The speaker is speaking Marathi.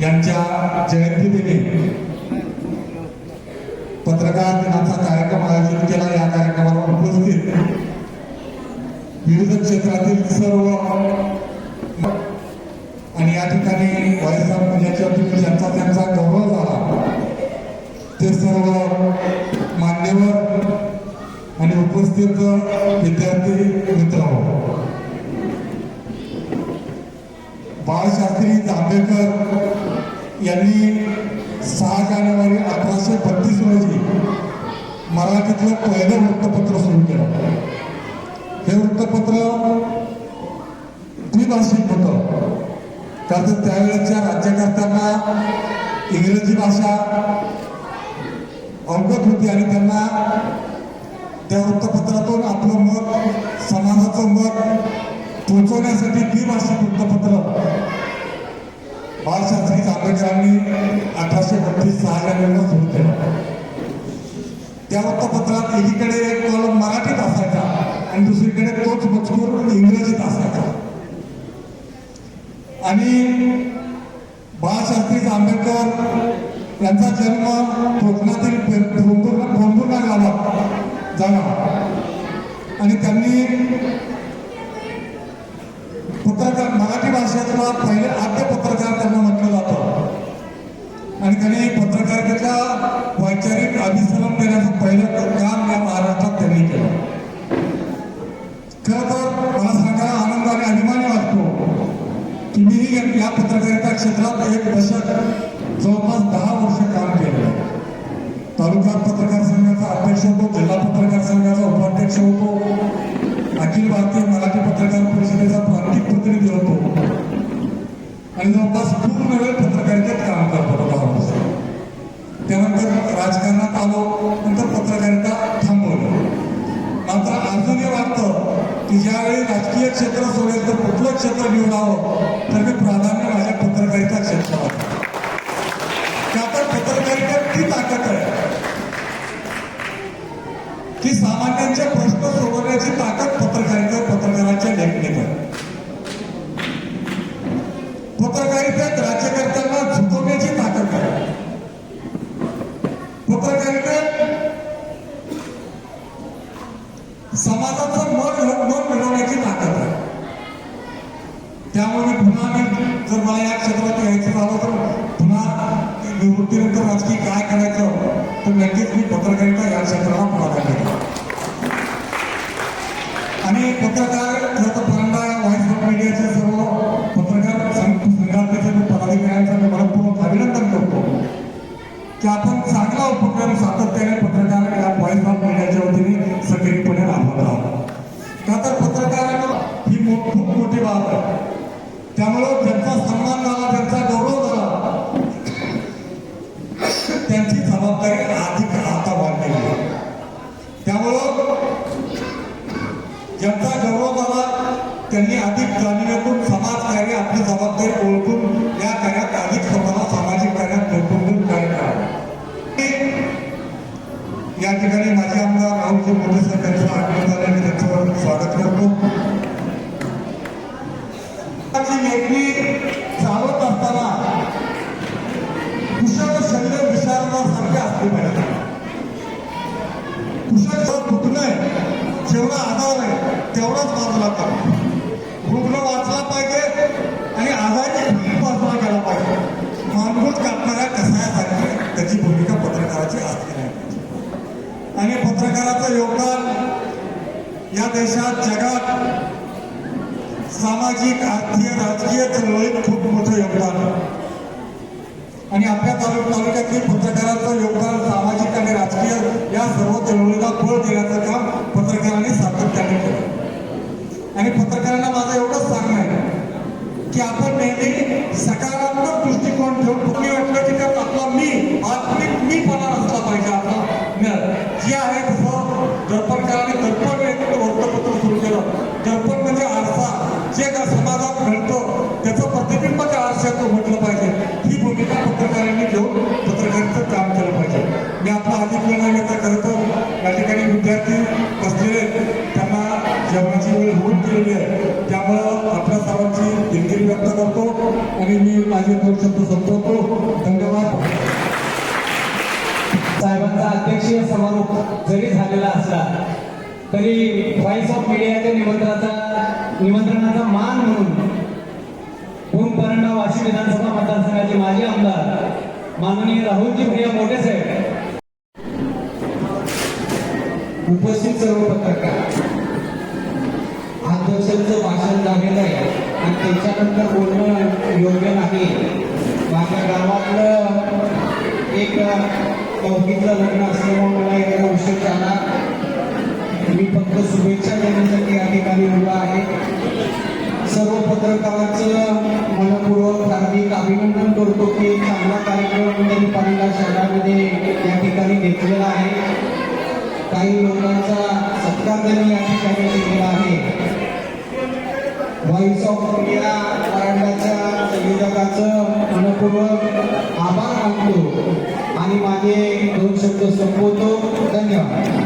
यांच्या जयंतीदिनी पत्रकार दिनाचा कार्यक्रम आयोजित केला. या कार्यक्रमाला उपस्थित विविध क्षेत्रातील सर्व आणि या ठिकाणी व्हायचा ज्यांचा त्यांचा गौरव झाला. ते सर्व मान्यवर आणि उपस्थित विद्यार्थी मित्र हो. बाळशास्त्री जांभेकर यांनी सहा जानेवारी अठराशे बत्तीस रोजी मराठीतलं पहिलं वृत्तपत्र सुरू केलं. हे वृत्तपत्र द्विभाषिक होतं. कारण त्यावेळेच्या राज्यकर्त्यांना इंग्रजी भाषा अवगत होती आणि त्यांना त्या वृत्तपत्रातून आपलं मत समाजाचं मत पोचवण्यासाठी द्विभाषिक वृत्तपत्र. बाळशास्त्री जांभेकरांनी अठराशे बत्तीस सहा जानेवारीला सुरू केलं. त्या वृत्तपत्रात एकीकडे एक कॉलम मराठीत असायचा आणि दुसरीकडे तोच मजकूर इंग्रजीत असायचा. आणि बाळशास्त्री जांभेकर यांचा जन्म कोकणातील पोंबुर्णा गावात झाला आणि त्यांनी पत्रकारितेचा वैचारिक अभिसरण देण्याचं पहिलं काम या महाराष्ट्रात त्यांनी केलं. खरं तर मला सांगा आनंद आणि अभिमानी वाटतो की मीही या- या पत्रकारिता क्षेत्रात एक दशक जवळपास दहा वर्ष काम केलं तालुका पत्रकार संघाचा अध्यक्ष होतो जिल्हा पत्रकार संघाचा उपाध्यक्ष होतो अखिल भारतीय मराठी पत्रकार परिषदेचा प्रांतिक प्रतिनिधी होतो. आणि जवळपास नंतर राजकारणात आलो नंतर पत्रकारिता थांबवलं. मात्र अजूनही वाटतं की ज्यावेळी राजकीय क्षेत्र सोडेल तर कुठलं क्षेत्र निवडावं तर मी प्राधान्य माझ्या पत्रकारिता क्षेत्राला का पत्रकारिता ती ताकद आहे. की सामान्यांचे प्रश्न सोडवण्याची ताकद पत्रकारिता पत्रकारांच्या लेखणीत आहे. पत्रकारितेत राज्यकर्त्यांना नक्की काय करायचं तर नक्कीच मी पत्रकारिता या क्षेत्राला प्राधान्य देतो आणि पत्रकार खरं तर पहिल्यांदा व्हॉइस ऑफ मीडियाचे सर्व पत्रकार संघाचे सर्व पदाधिकाऱ्यांचं मी मनपूर्वक अभिनंदन करतो. की आपण चांगला उपक्रम सातत्याने पत्रकार या व्हॉइस ऑफ मीडियाच्या वतीने सक्रियपणे राबवत आहोत. का तर पत्रकारांना ही खूप मोठी बाब आहे. त्यामुळं त्यांनी अधिक जाणीवेतून समाजकार्य आपली जबाबदारी ओळखून या कार्यात अधिक स्वतःला सामाजिक कार्यात गुंतवून कार्य करावं. या ठिकाणी माझे आमदार राहुलजी मोठे सर त्यांचं आठवण आणि पत्रकाराचं योगदान या देशात जगात सामाजिक आर्थिक राजकीय चळवळीत खूप मोठं योगदान आणि आपल्या तालुक तालुक्यातील पत्रकारांचं योगदान सामाजिक आणि राजकीय या सर्व चळवळीला बळ देण्याचं काम पत्रकारांनी भूमिका घेऊन पत्रकारांचं काम केलं पाहिजे. मी आपला अधिक वेळ नाही घेता खरं तर या ठिकाणी विद्यार्थी बसलेले त्यांना जेवणाची वेळ होऊन गेलेली आहे. त्यामुळं आपल्या सर्वांची दिलगिरी व्यक्त करतो आणि मी माझे दोन शब्द संपवतो. धन्यवाद. साहेबांचा अध्यक्षीय समारोप जरी झालेला असला तरी व्हॉइस ऑफ मीडियाच्या निमंत्रणाचा निमंत्रण मतदारसंघाचे माजी आमदार माननीय राहुलजी प्रिया मोठे साहेब. उपस्थित सर्व पत्रकार अध्यक्षांचं भाषण झालेलं आहे आणि त्याच्यानंतर बोलणं योग्य नाही. माझ्या गावातलं एक चौकीतलं लग्न असल्यामुळे मला एखादा उशीर झाला. मी फक्त शुभेच्छा देण्यासाठी या ठिकाणी उभा आहे. सर्व पत्रकारांचं मला व्हॉइस ऑफ इंडिया मराठ्याच्या संयोजकाचं मनपूर्वक आभार मानतो. आणि माझे दोन शब्द संपवतो. धन्यवाद.